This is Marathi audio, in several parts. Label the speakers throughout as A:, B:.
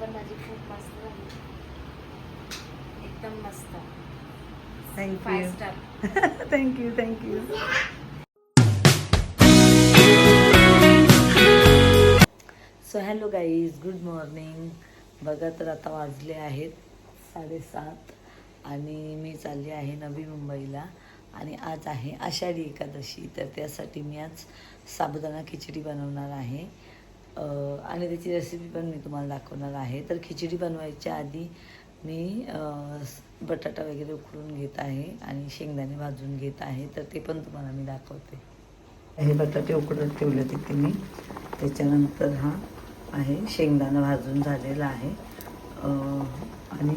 A: पण माझी खूप मस्त झाली. एकदम मस्त. Five
B: thank you
A: star
B: thank you thank you so hello guys good morning बघा तर आता वाजले आहेत साडेसात आणि मी चालली आहे नवी मुंबईला आणि आज आहे आषाढी एकादशी. तर त्यासाठी मी आज साबुदाणा खिचडी बनवणार आहे. आणि त्याची रेसिपी पण मी तुम्हाला दाखवणार आहे. तर खिचडी बनवायच्या आधी मी बटाटा वगैरे उकळून घेत आहे आणि शेंगदाणे भाजून घेत आहे. तर ते पण तुम्हाला मी दाखवते. हे बटाटे उकडत ठेवले तिथे मी त्याच्यानंतर हा आहे शेंगदाणा भाजून झालेला आहे. आणि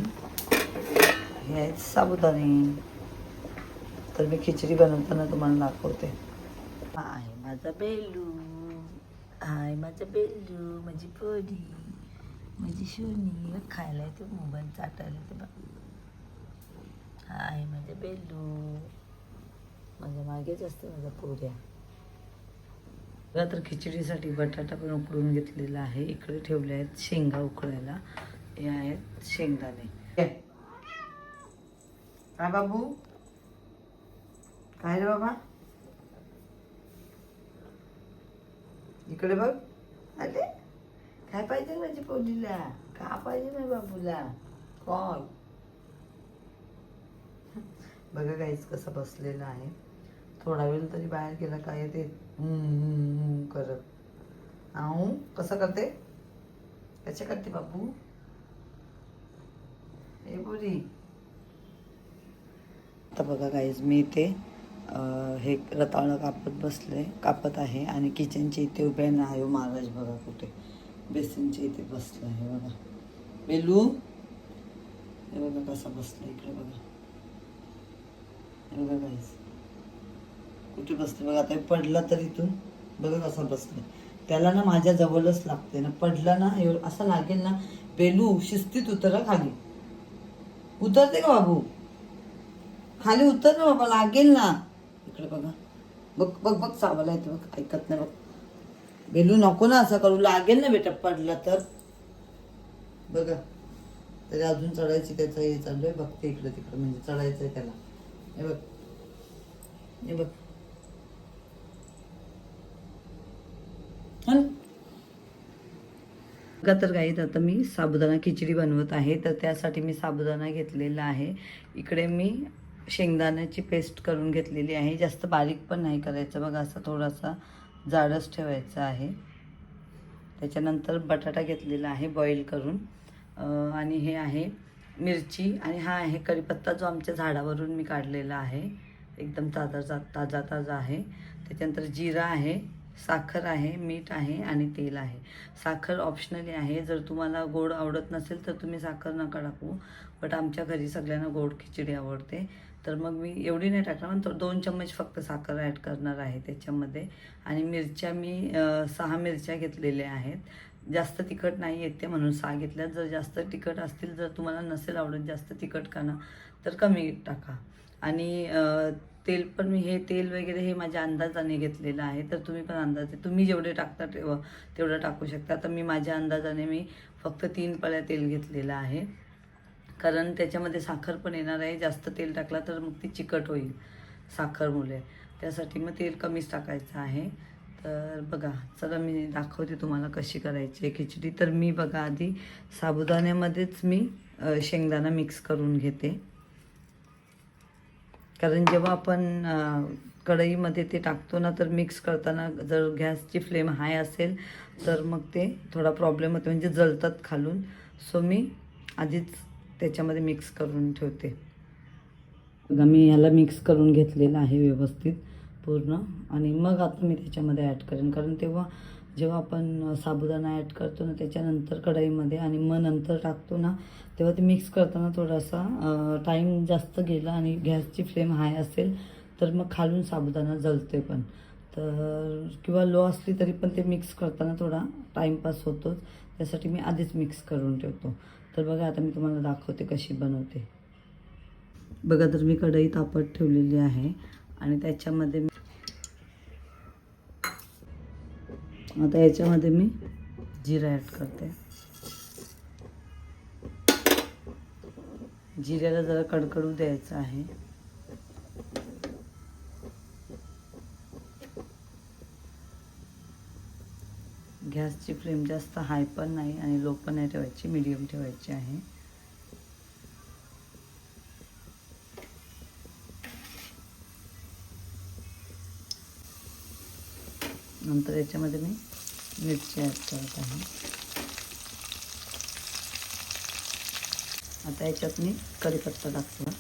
B: हे आहेत साबुदाणे. तर मी खिचडी बनवताना तुम्हाला दाखवते. हा आहे माझा बेलू. हाय माझा बेलू माझी पोरी माझी शोनी खायला येते मोबाईल चाटायला येते बघ हा आहे माझा बेलू माझ्या मागेच असते माझ्या पोऱ्या बघा तर खिचडीसाठी बटाटा पण उकडून घेतलेला आहे इकडे ठेवले आहेत शेंगा उकळायला हे आहेत शेंगदाणे काय बाबू काय रे बाबा इकडे बघ. अरे काय पाहिजे माझ्या पोलीला का पाहिजे ना बाबूला? कॉल. बघा काहीच कसं बसलेलं आहे. थोडा वेळ तरी बाहेर गेला काय ते करत. आऊ कसं करते? कसे करते बाबू? हे बोरी आता बघा काहीच मी इथे हे रताळं कापत बसले कापत आहे आणि किचनच्या इथे उभे आहे. महाराज बघा कुठे बेसिनच्या इथे बसलं आहे बघा. बेलू हे बघा कसा बसला इकडे बघा. हे बघा काहीच कुठे बसले बघा? आता पडला तर इथून. बघा कसा बसला. त्याला ना माझ्या जवळच लागते ना. पडला ना एवढं असं लागेल ना बेलू शिस्तीत उतर खाली. उतरते का बाबू? खाली उतर ना बाबा लागेल ना. इकडे बघा. बघ बघ बघ चावायला येते बघ ऐकत नाही बघ. बेलू नको ना असं करू लागेल ना बेटा पडला तर. बघा. तरी अजून चढायची त्याचं हे चालू आहे? बघते इकडं तिकडं म्हणजे चढायचं आहे त्याला. हे बघ. हे बघ. बघा तर गाईत आता मी साबुदाणा खिचडी बनवत आहे तर त्यासाठी मी साबुदाणा घेतलेला आहे. इकडे मी शेंगदाण्याची पेस्ट करून घेतलेली आहे. जास्त बारीक पण नाही करायचं. बघा असं थोडासा जाडच ठेवायचा आहे. त्याच्यानंतर बटाटा घेतलेला आहे बॉईल करून. आणि हे आहे मिरची आणि हा आहे कढीपत्ता जो आमच्या झाडावरून मी काढलेला आहे. एकदम ताजा ताजा ताजा आहे. त्याच्यानंतर जिरा आहे साखर आहे मीठ आहे आणि तेल आहे. साखर ऑप्शनली आहे. जर तुम्हाला गोड आवडत नसेल तर तुम्ही साखर नका टाकू. बट आमच्या घरी सगळ्यांना गोड खिचडी आवडते. तर मग मी एवढी नाही टाकणार पण दोन चम्मच फक्त साखर ॲड करणार आहे त्याच्यामध्ये. आणि मिरच्या मी सहा मिरच्या घेतलेल्या आहेत. जास्त तिखट नाही येते म्हणून सहा घेतल्या. जर जास्त तिखट असतील जर तुम्हाला नसेल आवडत जास्त तिखट खाणं तर कमी टाका. आणि तेल पण मी हे तेल वगैरे हे माझ्या अंदाजाने घेतलेलं आहे. तर तुम्ही पण अंदाजे तुम्ही जेवढे टाकता तेवढं टाकू शकता. तर मी माझ्या अंदाजाने मी फक्त तीन पळ्या तेल घेतलेलं आहे. कारण त्याच्यामध्ये साखर पण येणार आहे. जास्त तेल टाकला तर मग ती चिकट होईल साखरमुळे. त्यासाठी मग तेल कमीच टाकायचं आहे. तर बघा चला मी दाखवते तुम्हाला कशी करायची आहे खिचडी. तर मी बघा आधी साबुदाण्यामध्येच मी शेंगदाणा मिक्स करून घेते. कारण जेव्हा आपण कढईमध्ये ते टाकतो ना तर मिक्स करताना जर गॅसची फ्लेम हाय असेल तर मग ते थोडा प्रॉब्लेम होतो. म्हणजे जळतात खालून. सो मी आधीच त्याच्यामध्ये मिक्स करून ठेवते. बघा मी ह्याला मिक्स करून घेतलेलं आहे व्यवस्थित पूर्ण. आणि मग आता मी त्याच्यामध्ये ॲड करेन. कारण तेव्हा जेव्हा आपण साबुदाणा ॲड करतो ना त्याच्यानंतर कढईमध्ये आणि मग नंतर टाकतो ना तेव्हा ते मिक्स करताना थोडासा टाईम जास्त गेला आणि गॅसची फ्लेम हाय असेल तर मग खालून साबुदाणा जळते पण. तर किंवा लो असली तरी पण ते मिक्स करताना थोडा टाईमपास होतोच. त्यासाठी मी आधीच मिक्स करून ठेवतो. तर बघा आता मी तुम्हाला दाखवते कशी बनवते. बघा तर मी कढई तापत ठेवलेली आहे आणि त्याच्यामध्ये मी आता याच्यामध्ये मी जिरा ॲड करते. जिऱ्याला जरा कडकडू द्यायचं आहे. गॅसची फ्लेम जास्त हाय पण नाही आणि लो पण नाही ठेवायची मीडियम ठेवायची आहे. नंतर याच्यामध्ये मी मिरची ॲड करत आहे. आता याच्यात मी कढीपत्ता टाकतो.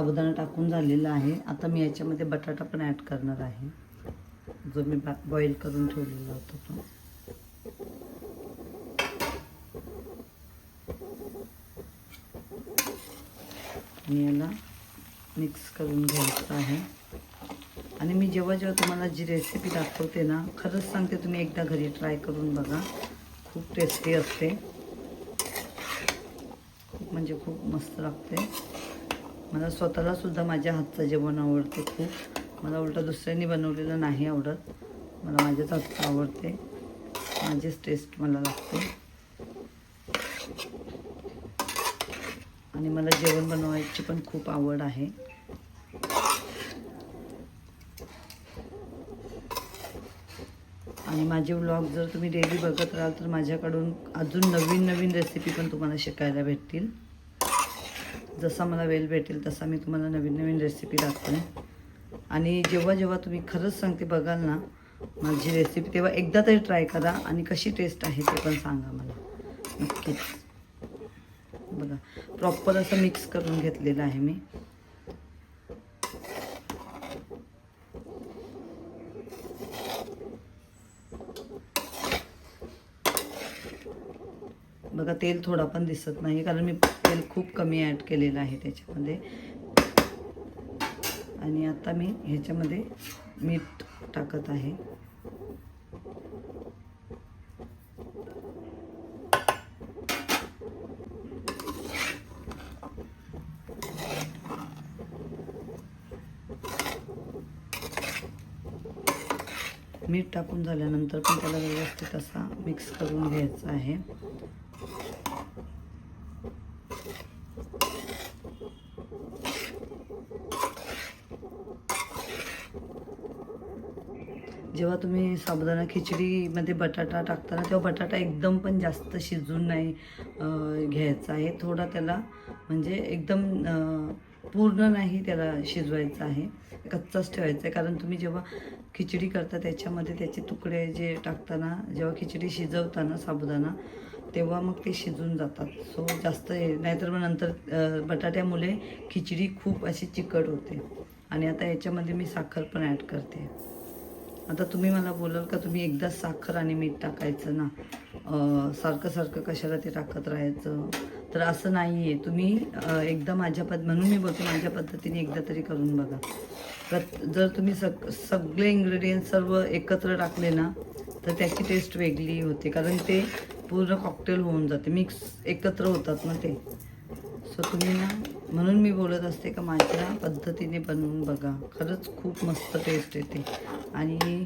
B: साबुदाणा टाकून झालेला आहे. आता मी याच्यामध्ये बटाटा पण ॲड करणार आहे. जो मी बॉईल करून ठेवलेला होता तो. आणि याला मिक्स करून घ्यायचं आहे. आणि मी जेव्हा जेव्हा तुम्हाला जी रेसिपी दाखवते ना खरंच सांगते तुम्ही एकदा घरी ट्राय करून बघा. खूप टेस्टी असते. खूप म्हणजे खूप मस्त लागते. मला स्वतःला सुद्धा माझ्या हातचं जेवण आवडते खूप. मला उलटं दुसऱ्यांनी बनवलेलं नाही आवडत. मला माझ्याच हातचं आवडते. माझीच टेस्ट मला लागते. आणि मला जेवण बनवायची पण खूप आवड आहे. आणि माझे व्लॉग जर तुम्ही डेली बघत राहाल तर माझ्याकडून अजून नवीन नवीन रेसिपी पण तुम्हाला शिकायला भेटतील. जसा मला वेळ भेटेल तसा मी तुम्हाला नवीन नवीन रेसिपी दाखवेन आणि जेव्हा जेव्हा तुम्ही खरंच सांगते बघाल ना माझी रेसिपी तेव्हा एकदा तरी ट्राय करा आणि कशी टेस्ट आहे ते पण सांगा मला. नक्कीच. बघा प्रॉपर असं मिक्स करून घेतलेलं आहे मी. बघा तेल थोडा पण दिसत नाही कारण मी तेल खूप कमी ॲड केलेलं आहे त्याच्यामध्ये. आणि आता मी ह्याच्यामध्ये मीठ टाकत आहे. मीठ टाकून झाल्यानंतर पण त्याला व्यवस्थित असा मिक्स करून घ्यायचा आहे जेव्हा तुम्ही साबुदाणा खिचडीमध्ये बटाटा टाकताना तेव्हा बटाटा एकदम पण जास्त शिजून नाही घ्यायचा आहे. थोडा त्याला म्हणजे एकदम पूर्ण नाही त्याला शिजवायचं आहे. कच्चाच ठेवायचा आहे. कारण तुम्ही जेव्हा खिचडी करता त्याच्यामध्ये त्याचे तुकडे जे टाकताना जेव्हा खिचडी शिजवताना साबुदाणा तेव्हा मग ते शिजून जातात. सो जास्त हे नाहीतर मग नंतर बटाट्यामुळे खिचडी खूप अशी चिकट होते. आणि आता याच्यामध्ये मी साखर पण ॲड करते. आता तुम्ही मला बोलाल का तुम्ही एकदा साखर आणि मीठ टाकायचं ना? सारखं सारखं कशाला ते टाकत राहायचं? तर असं नाही आहे तुम्ही एकदा माझ्या पद म्हणून मी बोलते माझ्या पद्धतीने एकदा तरी करून बघा. प्रत जर तुम्ही सग सगळे इन्ग्रेडियंट सर्व एकत्र टाकले ना तर त्याची टेस्ट वेगळी होते. कारण ते पूर्ण कॉकटेल होऊन जाते. मिक्स एकत्र होतात ना ते. सो तुम्ही ना म्हणून मी बोलत असते का माझ्या पद्धतीने बनवून बघा. खरंच खूप मस्त टेस्ट येते. आणि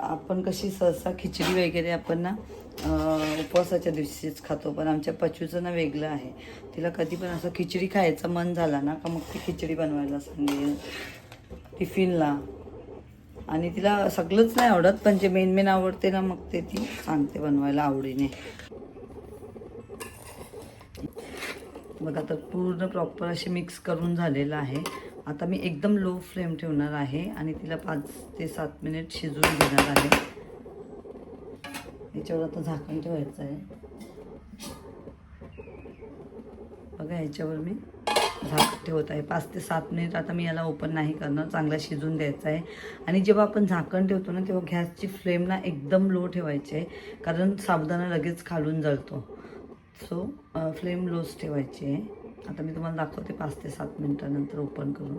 B: आपण कशी सहसा खिचडी वगैरे आपण ना उपवासाच्या दिवशीच खातो. पण आमच्या पचूचं ना वेगळं आहे. तिला कधी पण असं खिचडी खायचं मन झाला ना का मग ती खिचडी बनवायला सांगेल. टिफिनला. आणि तिला सगळंच नाही आवडत पण जे मेन मेन आवडते ना मग ते ती सांगते बनवायला आवडीने. बघा तर पूर्ण प्रॉपर असे मिक्स करून झालेलं आहे. आता मी एकदम लो फ्लेम ठेवणार आहे आणि तिला पाच ते सात मिनिट शिजवून घेणार आहे. याच्यावर आता झाकण ठेवायचं आहे. बघा ह्याच्यावर मी झाक ठेवत आहे. पाच ते सात मिनिट आता मी याला ओपन नाही करणार. चांगला शिजून द्यायचा आहे. आणि जेव्हा आपण झाकण ठेवतो ना तेव्हा गॅसची फ्लेम ना एकदम लो ठेवायची आहे. कारण साबुदाणा लगेच खालून जळतो. सो फ्लेम लोच ठेवायची. आहे आता मी तुम्हाला दाखवते पाच ते सात मिनटानंतर ओपन करून.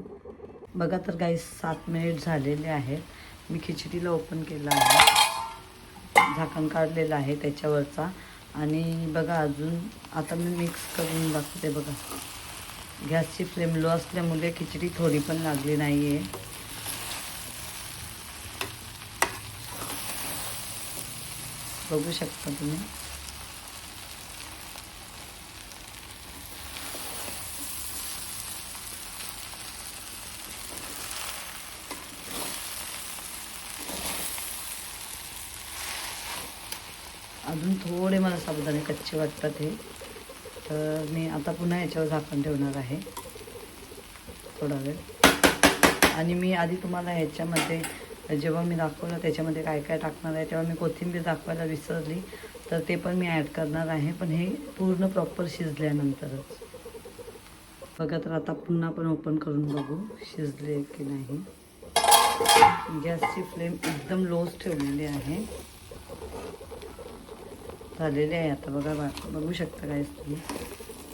B: बघा तर काही सात मिनिट झालेले आहेत. मी खिचडीला ओपन केलं आहे. झाकण काढलेलं आहे त्याच्यावरचा. आणि बघा अजून आता मी मिक्स करून दाखवते बघा. गॅसची फ्लेम लो असल्यामुळे खिचडी थोडी पण लागली नाही आहे बघू शकता तुम्ही. अजून थोडे मला साबुदाणे कच्चे वाटतात हे. तर मी आता पुन्हा याच्यावर झाकण ठेवणार आहे. थोडा वेळ. आणि मी आधी तुम्हाला ह्याच्यामध्ये जेव्हा मी दाखवलं त्याच्यामध्ये काय काय टाकणार आहे तेव्हा मी कोथिंबीर दाखवायला विसरली. तर ते पण मी ॲड करणार आहे पण हे पूर्ण प्रॉपर शिजल्यानंतरच. बघा तर आता पुन्हा पण ओपन करून बघू शिजले की नाही. गॅसची फ्लेम एकदम लोच ठेवलेली आहे. झालेले आहे. आता बघा बघू शकता काय तुम्ही.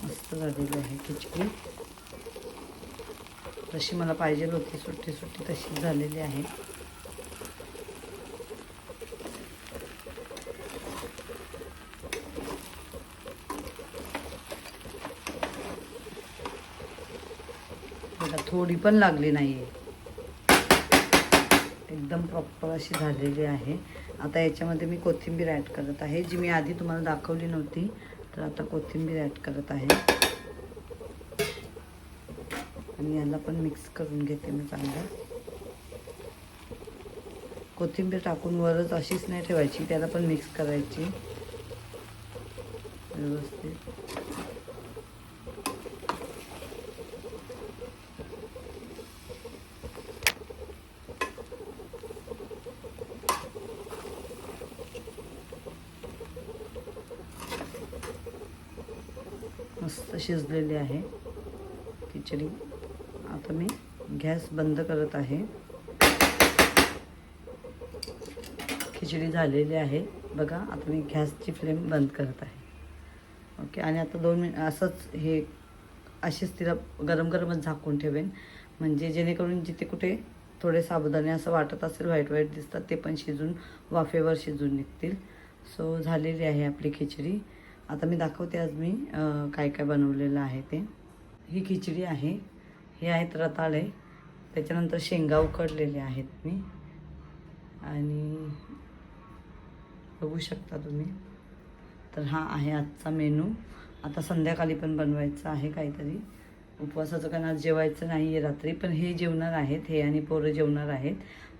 B: मस्त झालेली आहे खिचडी. जशी मला पाहिजे होती सुट्टी सुट्टी तशी झालेली आहे. थोडी पण लागली नाही आहे एकदम प्रॉपर अशी झालेली आहे. आता याच्यामध्ये मी कोथिंबीर ॲड करत आहे जी मी आधी तुम्हाला दाखवली नव्हती तर आता कोथिंबीर ॲड करत आहे. आणि याला पण मिक्स करून घेते मी चांगलं. कोथिंबीर टाकून वरच अशीच नाही ठेवायची त्याला पण मिक्स करायची. व्यवस्थित. मस्त शिजलेली आहे. खिचडी. आता मी गॅस बंद करत आहे. खिचडी झालेली आहे. बघा आता मी गॅसची फ्लेम बंद करत आहे. ओके आणि आता दोन मिनिट असंच हे अशीच तिला गरम गरमच झाकून ठेवेन. म्हणजे जेणेकरून जिथे कुठे थोडे साबुदाणे असं वाटत असेल व्हाईट व्हाईट दिसतात ते पण शिजून वाफेवर शिजून निघतील. सो झालेली आहे आपली खिचडी. आता मी दाखवते आज मी काय काय बनवलेलं आहे ते. ही खिचडी आहे हे आहेत रताळे. त्याच्यानंतर शेंगा उकडलेले आहेत मी. आणि बघू शकता तुम्ही. तर हा आहे आजचा मेनू. आता संध्याकाळी पण बनवायचं आहे काहीतरी. उपवासाचं कारण आज जेवायचं नाही आहे रात्री पण हे जेवणार आहेत. हे आणि पोरं जेवणार आहेत.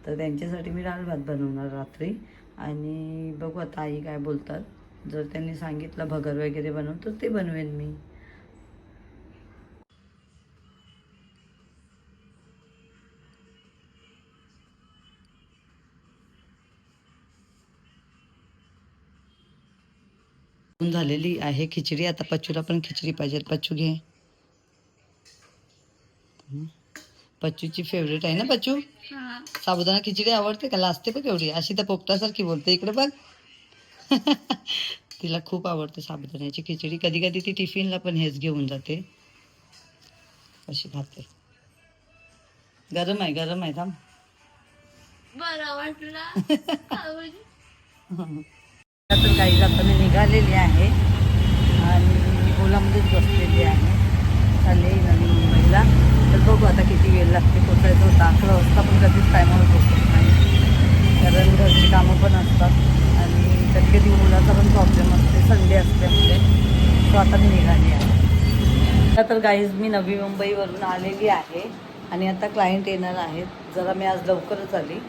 B: तर त्यांच्यासाठी मी डाळ भात बनवणार रात्री. आणि बघू आता आई काय बोलतात. जर त्यांनी सांगितलं भगर वगैरे बनव तर ते बनवेन मी. झालेली आहे खिचडी. आता पच्चूला पण खिचडी पाहिजे. पच्चू घे. हं. पच्चूची फेवरेट आहे ना पच्चू साबुदाणा खिचडी आवडते का? लाजते बघ एवढी. अशी तर पोपटासारखी बोलते. इकडे बघ. तिला खूप आवडते साबुदाण्याची खिचडी. कधी कधी ती टिफिनला पण हेच घेऊन जाते. अशी खाते गरम आहे गरम आहे थांब. तर काही आता मी निघालेली आहे. आणि मी ओलामध्येच बसलेली आहे. चालले नवी मुंबईला. तर बघू आता किती वेळ लागते पोचायचं होतं. अकरा वाजता पण कधीच टायमावर पोचत नाही. कारण घरची कामं पण असतात. असतात कधी मुलाचा पण प्रॉब्लेम असते. संडे असल्यामुळे तो आता मी निघाली आहे. आता तर गाईज मी नवी मुंबईवरून आलेली आहे. आणि आता क्लायंट येणार आहेत. जरा मी आज लवकरच आली.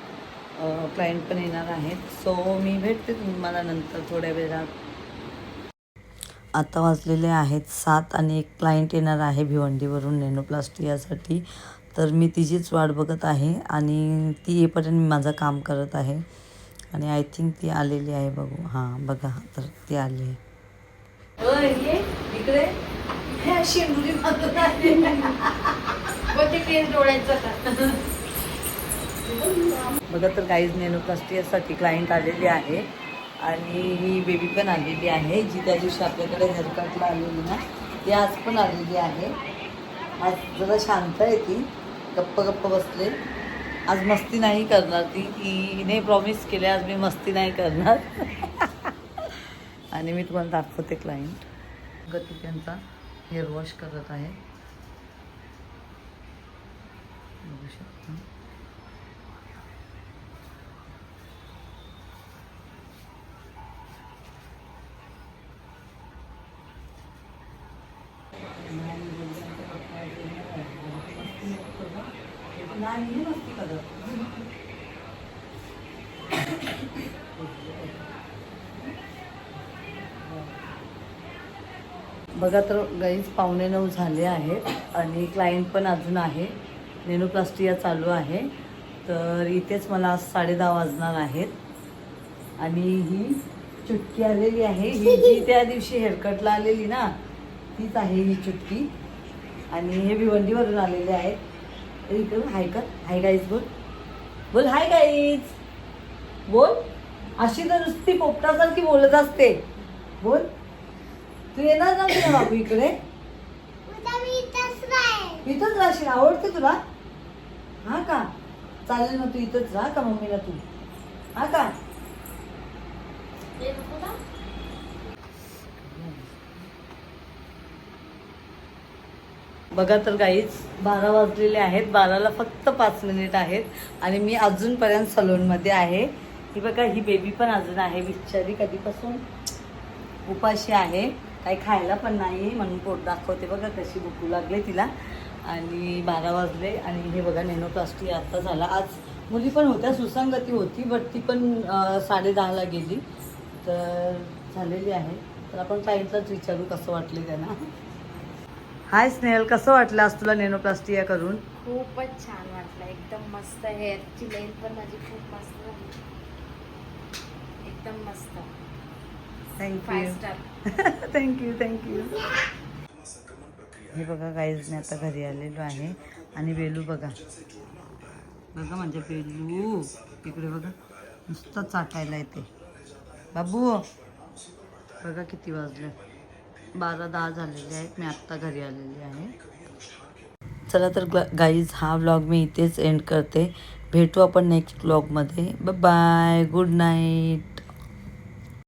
B: क्लायंट पण येणार आहेत. सो मी भेटते तुम्हाला नंतर थोड्या वेळात. आता वाजलेले आहेत सात आणि एक क्लायंट येणार आहे भिवंडीवरून नेनोप्लास्टियासाठी तर मी तिचीच वाट बघत आहे आणि ती येईपर्यंत मी माझं काम करत आहे. आणि आय थिंक ती आलेली आहे बघू. हां बघा तर ती आली आहे. बघा तर काहीच नेनोप्लास्टियासाठी क्लायंट आलेली आहे. आणि ही बेबी पण आलेली आहे जी त्या दिवशी आपल्याकडे हेअरकटला आलेली ना ती आज पण आलेली आहे. आज जरा शांत आहे ती. गप्प गप्प बसले. आज मस्ती नाही करणार ती. तिने प्रॉमिस केले आज मी मस्ती नाही करणार. आणि मी तुम्हाला दाखवते क्लायंट गती त्यांचा हेअर वॉश करत आहे. बघू शकता. नाही मस्ती करत बघा तर गाईज पावणे नऊ झाले आहेत आणि क्लायंट पण अजून आहे. नेनोप्लास्टिया चालू आहे. तर इथेच मला आज साडे दहा वाजणार आहेत. आणि ही चुटकी आलेली आहे. ही जी त्या दिवशी हेअरकटला आलेली ना तीच आहे ही चुटकी. आणि हे भिवंडीवरून आलेले आहेत. इकडून हाय कर हाय गाईज बोल. बोल हाय गाईज बोल. अशी तर नुसती पोपटासारखी बोलत असते. बोल. तू येणार ना तुला बापू इकडे? इथंच राहशील आवडते तुला? हा का? चालेल ना तू इथंच राहा का मम्मीला तू? हा का? बघा तर काहीच बारा वाजलेले आहेत. बाराला फक्त पाच मिनिट आहेत. आणि मी अजूनपर्यंत सलूनमध्ये आहे. ही बघा ही बेबी पण अजून आहे. बिचारी कधीपासून उपाशी आहे. काही खायला पण नाही म्हणून पोट दाखवते बघा कशी भूकू लागले तिला. आणि बारा वाजले आणि हे बघा नेनोप्लास्टी आता झाला. आज मुली पण होत्या सुसंगती होती बट ती पण साडे साडेदहाला गेली. तर झालेली आहे. तर आपण क्लायंटलाच विचारू कसं वाटले त्यांना. हाय स्नेहल कसं वाटलं आज तुला नेनोप्लास्टिया करून?
A: खूपच छान वाटलं. एकदम मस्त हेअरची लेंथ पण माझी खूप मस्त झाली. एकदम मस्त.
B: थँक्यू थँक्यू थँक्यू हे बघा काहीच मी आता घरी आलेलो आहे. आणि वेलू बघा. बघा म्हणजे वेलू. इकडे बघा. नुसतं चाटायला येते. बाबू बघा किती वाजले. बारा दहा झालेले आहेत. मी आत्ता घरी आलेली आहे. चला तर गाईज हा व्लॉग मी इथेच एंड करते. भेटू आपण नेक्स्ट व्लॉगमध्ये बाय गुड नाईट